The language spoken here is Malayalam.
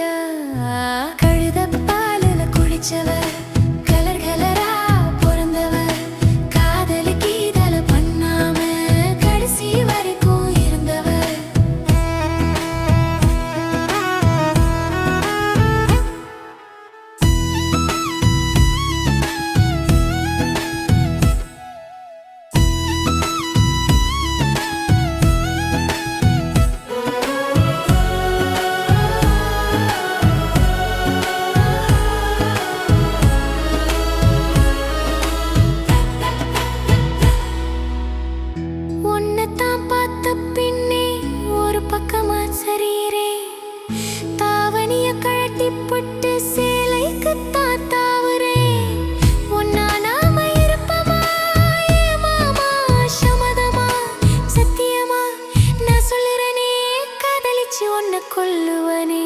Yeah. കൊല്ലുവനേ